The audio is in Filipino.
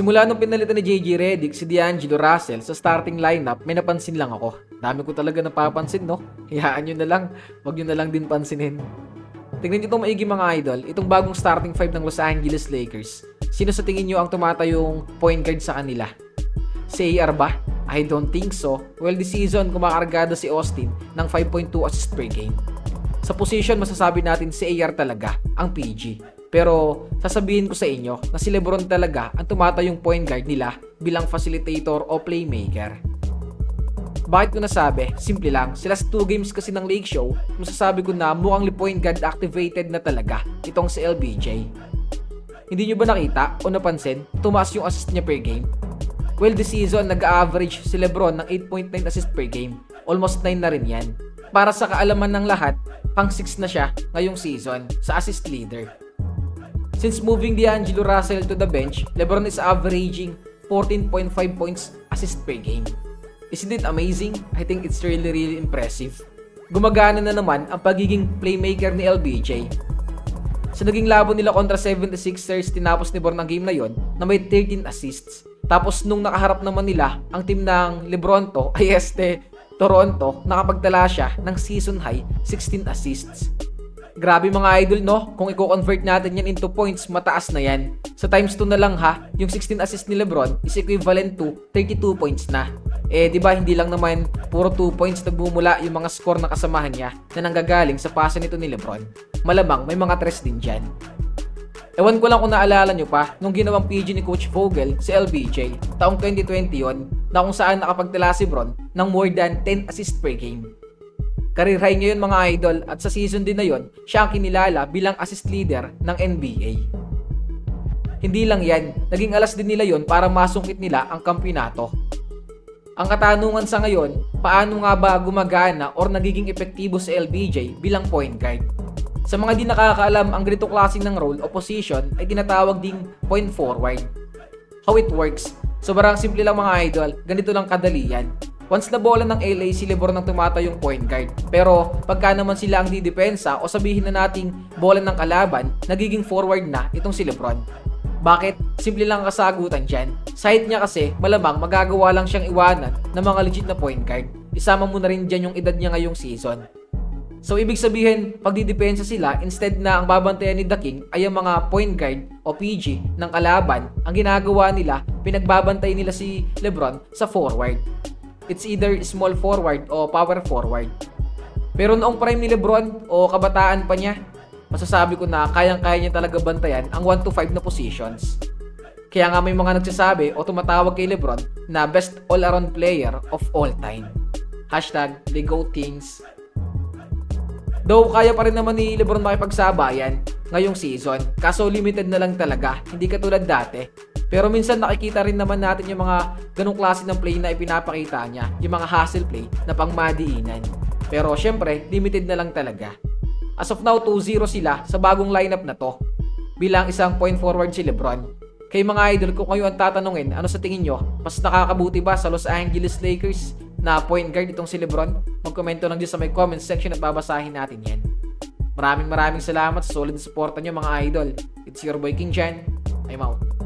Simula nung pinalitan ni JJ Redick si D'Angelo Russell sa starting lineup, may napansin lang ako. Dami ko talaga napapansin, no? Hayaan nyo na lang. Huwag nyo na lang din pansinin. Tingnan nyo itong maigi mga idol, itong bagong starting five ng Los Angeles Lakers. Sino sa tingin nyo ang tumatayong point guard sa kanila? Si AR ba? I don't think so. Well, this season, kumakargada si Austin ng 5.2 assist per game. Sa position, masasabi natin si AR talaga, ang PG. Pero sasabihin ko sa inyo na si Lebron talaga ang tumatayong point guard nila bilang facilitator o playmaker. Bakit ko nasabi? Simple lang. Sila sa 2 games kasi ng Lake Show, masasabi ko na mukhang point guard activated na talaga itong si LBJ. Hindi nyo ba nakita o napansin, tumaas yung assist niya per game? Well, this season, nag-average si Lebron ng 8.9 assist per game. Almost 9 na rin yan. Para sa kaalaman ng lahat, pang 6 na siya ngayong season sa assist leader. Since moving D'Angelo Russell to the bench, LeBron is averaging 14.5 points assist per game. Isn't it amazing? I think it's really really impressive. Gumagana na naman ang pagiging playmaker ni LBJ. Sa naging laban nila kontra 76ers, tinapos ni Bron ang game na yon na may 13 assists. Tapos nung nakaharap naman nila ang team ng Lebron to, ay este, Toronto, nakapagtala siya ng season high 16 assists. Grabe mga idol no, kung i-convert natin yan into points, mataas na yan. Sa times 2 na lang ha, yung 16 assists ni Lebron is equivalent to 32 points na. Eh, di ba hindi lang naman puro 2 points nagbumula yung mga score na kasamahan niya na nanggagaling sa pasa nito ni Lebron. Malamang may mga tres din dyan. Ewan ko lang kung naalala nyo pa, nung ginawang PG ni Coach Vogel si LBJ, taong 2020 yon na kung saan nakapagtala si Bron ng more than 10 assists per game. Career high ngayon mga idol at sa season din na yon, siya ang kinilala bilang assist leader ng NBA. Hindi lang yan, naging alas din nila yon para masungkit nila ang kampyonato. Ang katanungan sa ngayon, paano nga ba gumagana or nagiging epektibo si LBJ bilang point guard? Sa mga di nakakaalam, ang ganito klaseng ng role o position ay tinatawag ding point forward. How it works? Sobrang simple lang mga idol, ganito lang kadali yan. Once na bola ng LA, si Lebron ang tumatayong point guard. Pero pagka naman sila ang didepensa o sabihin na nating bola ng kalaban, nagiging forward na itong si Lebron. Bakit? Simple lang ang kasagutan dyan. Height niya kasi, malamang magagawa lang siyang iwanan ng mga legit na point guard. Isama mo na rin dyan yung edad niya ngayong season. So ibig sabihin, pag didepensa sila, instead na ang babantayan ni The King ay ang mga point guard o PG ng kalaban, ang ginagawa nila, pinagbabantay nila si Lebron sa forward. It's either small forward o power forward. Pero noong prime ni Lebron o kabataan pa niya, masasabi ko na kayang-kaya niya talaga bantayan ang 1 to 5 na positions. Kaya nga may mga nagsasabi o tumatawag kay Lebron na best all-around player of all time. Hashtag Things. Though kaya pa rin naman ni Lebron makipagsabayan ngayong season, kaso limited na lang talaga, hindi katulad dati. Pero minsan nakikita rin naman natin yung mga ganong klase ng play na ipinapakita niya, yung mga hustle play na pangmadiinan. Pero syempre, limited na lang talaga. As of now, 2-0 sila sa bagong lineup na to. Bilang isang point forward si Lebron. Kay mga idol, kung kayo ang tatanungin, ano sa tingin nyo? Mas nakakabuti ba sa Los Angeles Lakers na point guard itong si Lebron? Magkomento lang dyan sa may comment section at babasahin natin yan. Maraming maraming salamat sa solid suporta nyo mga idol. It's your boy King Jan. I'm out.